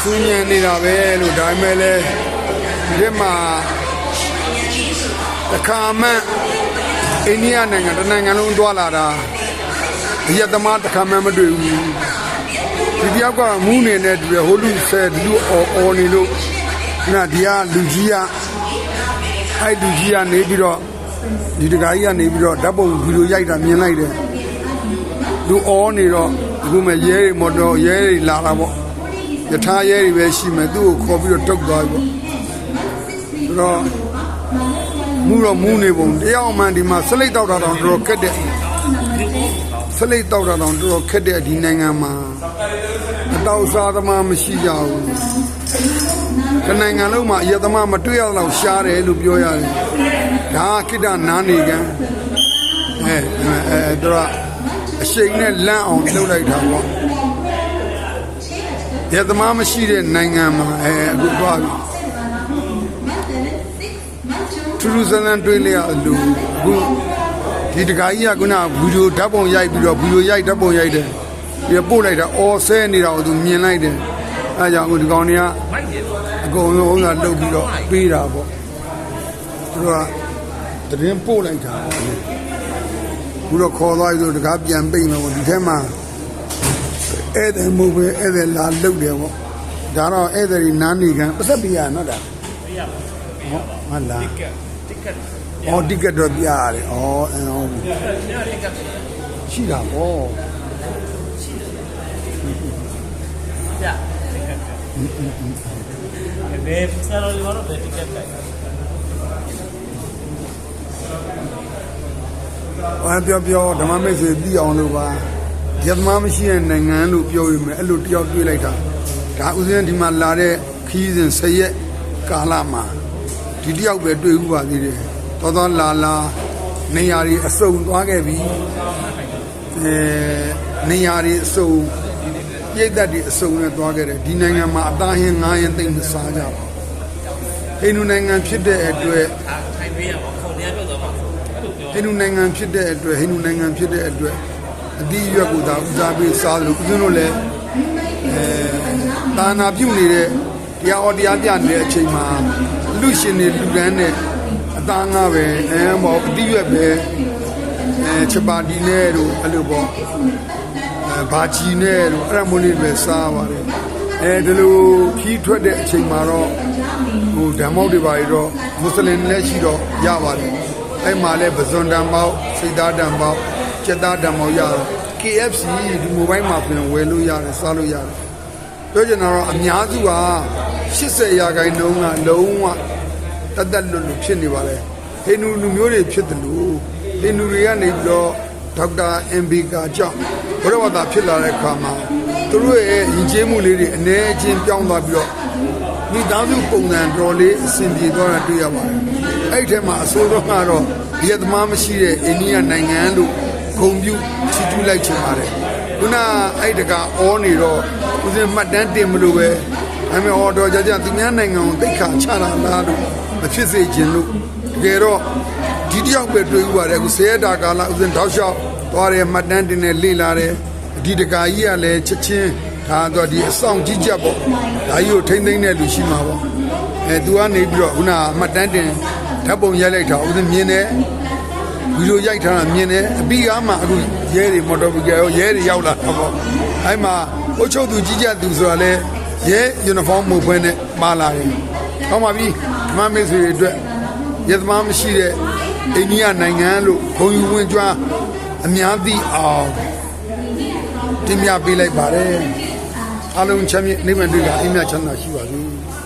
စူးညံနေတာပဲလို့ဒါပေမဲ့လည်းဒီထဲမှာတစ်ခါမှအိန္ဒိယနိုင်ငံတစ်နိုင်ငံလုံးသွားလာတာအယက်သမားတစ်ခါမှမတွေ့ဘူးဒီတယောက်ကမူးနေတဲ့တူရဟိုလူဆဲဒီလူအော်အော်နေလို့နာဒီကလူကြီးကအဲ့လူကြီးကနေပြီးတော့ဒီတကားကြီးကနေပြီးတော့ဓာတ်ပုံဗီဒီယိုရိုက်တာမြင်လိုက်တယ်လူအော်နေတော့အခုမှရဲတွေမော်တော်ရဲတွေလာတာပေါ့ ယထာရဲတွေပဲရှိမယ်သူ့ကိုခေါ်ပြီးတော့တုတ်သွားပြီပေါ့ဆိုတော့မူတော့မူနေပုံတယောက်မှဒီမှာစလိတ်တောက်တာတောင်တော်တော်ခက်တဲ့စလိတ်တောက်တာတောင်တော်တော်ခက်တဲ့ဒီနိုင်ငံမှာအတောက်စားသမားမရှိကြဘူးဒီနိုင်ငံလုံးမှာအယက်သမားမတွေ့ရတော့ရှားတယ်လို့ပြောရတယ်ဒါကခိတ္တနားနေကန်အဲအဲတော့အရှိန်နဲ့လန့်အောင်လှုပ်လိုက်တာပေါ့ ရသမားမရှိတဲ့နိုင်ငံမှာအဲအခုသွားပြီထူးထူးဆန်းဆန်းတွေးလိုက်ရလို့အခုဒီတခါကြီးကခုနဗီဒီယိုဓာတ်ပုံရိုက်ပြီးတော့ဗီဒီယိုရိုက်ဓာတ်ပုံရိုက်တယ်ပြီးပို့လိုက်တာအော်ဆဲနေတာကိုသူမြင်လိုက်တယ်အဲကြောင့်အခုဒီကောင်တွေကအကုန်လုံးဥစ္စာလုပ်ပြီးတော့ပေးတာပေါ့သူတို့ကတရင်ပို့လိုက်တာပေါ့ခုတော့ခေါ်သွားပြီးတော့တကားပြန်ပိတ်မှာပေါ့ဒီထဲမှာ ဧည့်သည်မဟုတ်ပဲဧည့်သည်လာလုတ်တယ်ပေါ့ဒါတော့ဧည့်သည်နားနေကန်ပတ်သက်ပြရနော်ဒါပြရပါဟုတ်လားတစ်ကတ်တစ်ကတ်အော်တစ်ကတ်တော့ပြရတယ်ဩအဲဟောရှိတာပေါ့ဘယ်ဆရာတော်ဒီမှာတော့ဘယ်တိကက်ကိုက်ဘာပြောပြောဓမ္မမိတ်ဆွေပြီးအောင်လို့ပါ ယသမားမရှိတဲ့နိုင်ငံလို့ပြောရမယ်အဲ့လိုတယောက်တွေးလိုက်တာဒါဥစဉ်ဒီမှာလာတဲ့ခီးစဉ်ဆရက်ကာလမှာဒီတယောက်ပဲတွေ့ဥပါသေးတယ်တော်တော်လာလာနေရာတွေအစုံသွားခဲ့ပြီအဲနေရာတွေအစုံပြိတ္တတွေအစုံနဲ့သွားခဲ့တယ်ဒီနိုင်ငံမှာအသားဟင်းငါးရင်သိမ့်မစားကြပါဘူးဟိန္ဒူနိုင်ငံဖြစ်တဲ့အတွက်ထိုင်ပေးရမှာခုံရပြုတ်သွားမှာအဲ့လိုပြောဟိန္ဒူနိုင်ငံဖြစ်တဲ့အတွက်ဟိန္ဒူနိုင်ငံဖြစ်တဲ့အတွက် အတိအရွက်ကိုသာဦးစားပေးစားလို့ဦးဇင်းတို့လည်းအဲတာနာပြုတ်နေတဲ့တရားတော်တရားပြနေတဲ့အချိန်မှာလူရှင်တွေလူတန်းနဲ့အသားငါပဲအဲမောအတိအရွက်ပဲအဲချက်ပါတီနဲ့တို့အဲ့လိုပေါ့အဲဘာချီနဲ့တို့အဲ့ဒါမျိုးလေးပဲစားပါတယ်အဲဒီလိုခီးထွက်တဲ့အချိန်မှာတော့ဟိုဓမ္မောက်တွေပါရတော့မွတ်စလင်လည်းရှိတော့ရပါတယ်အဲ့မှာလည်းပဇွန်တံပေါက်စိတ်သားတံပေါက် စက်သားတံပေါက်ရတော့ KFC ဒီမိုဘိုင်းမှာပြန်ဝယ်လို့ရတယ်စားလို့ရတယ်ပြောချင်တာတော့အများစုက80ရာခိုင်နှုန်းကလုံးဝတတ်တတ်လွတ်လွတ်ဖြစ်နေပါလေဟိန္ဒူလူမျိုးတွေဖြစ်တယ်လို့ဟိန္ဒူတွေကနေပြီးတော့ဒေါက်တာအမ်ဘီကာကြောင့်ဘုရားဝါဒဖြစ်လာတဲ့အခါမှာသူတို့ရဲ့ယဉ်ကျေးမှုလေးတွေအနေအချင်းပြောင်းသွားပြီးတော့မိသားစုပုံစံတော်လေးအဆင်ပြေသွားတာတွေ့ရပါတယ်အဲ့ဒီထဲမှာအဆိုးဆုံးကတော့ဒီရသမားမရှိတဲ့အိန္ဒိယနိုင်ငံလို့ ဂုံပြုချီးကျူးလိုက်ချင်ပါတယ်ခုနအဲ့တကအောနေတော့ဦးဇင်းမှတ်တမ်းတင်မလို့ပဲဒါပေမဲ့အော်တော်ကြကြသူများနိုင်ငံကိုတိတ်ခါချတာလားလို့မဖြစ်စေခြင်းလို့တကယ်တော့ဒီတယောက်ပဲတွေ့ဥပါတယ်အခုဆဲတာကာလဦးဇင်းတောက်လျှောက်သွားတယ်မှတ်တမ်းတင်တယ်လေ့လာတယ်ဒီတကာကြီးကလည်းချက်ချင်းဒါတော့ဒီအဆောင်ကြီးကြပ်ပေါ့ဒါကြီးကိုထိမ့်သိမ့်တဲ့လူရှိမှာပေါ့အဲသူကနေပြီးတော့ခုနမှတ်တမ်းတင်ဓာတ်ပုံရိုက်လိုက်တာဦးဇင်းမြင်တယ် ဗီဒီယိုရိုက်ထားတာမြင်တယ်အပြီးကားမှအခုရဲတွေမော်တော်ဘုကရောရဲတွေရောက်လာတော့ပေါ့အဲ့မှာအုတ်ချုပ်သူကြီးကြပ်သူဆိုတာလဲရဲယူနီဖောင်းမဟုတ်ဘဲနဲ့ပါလာတယ်။ဟောပါပြီဓမ္မမိတ်ဆွေတွေအတွက်ရသမားမရှိတဲ့အိန္ဒိယနိုင်ငံလို့ဘုံယူဝင်ကြွားအများသိအောင်တင်ပြပေးလိုက်ပါတယ်။အလုံးချမ်းမြေနိဗ္ဗာန်တွေ့တာအိမ်မြတ်ချမ်းသာရှိပါစေ။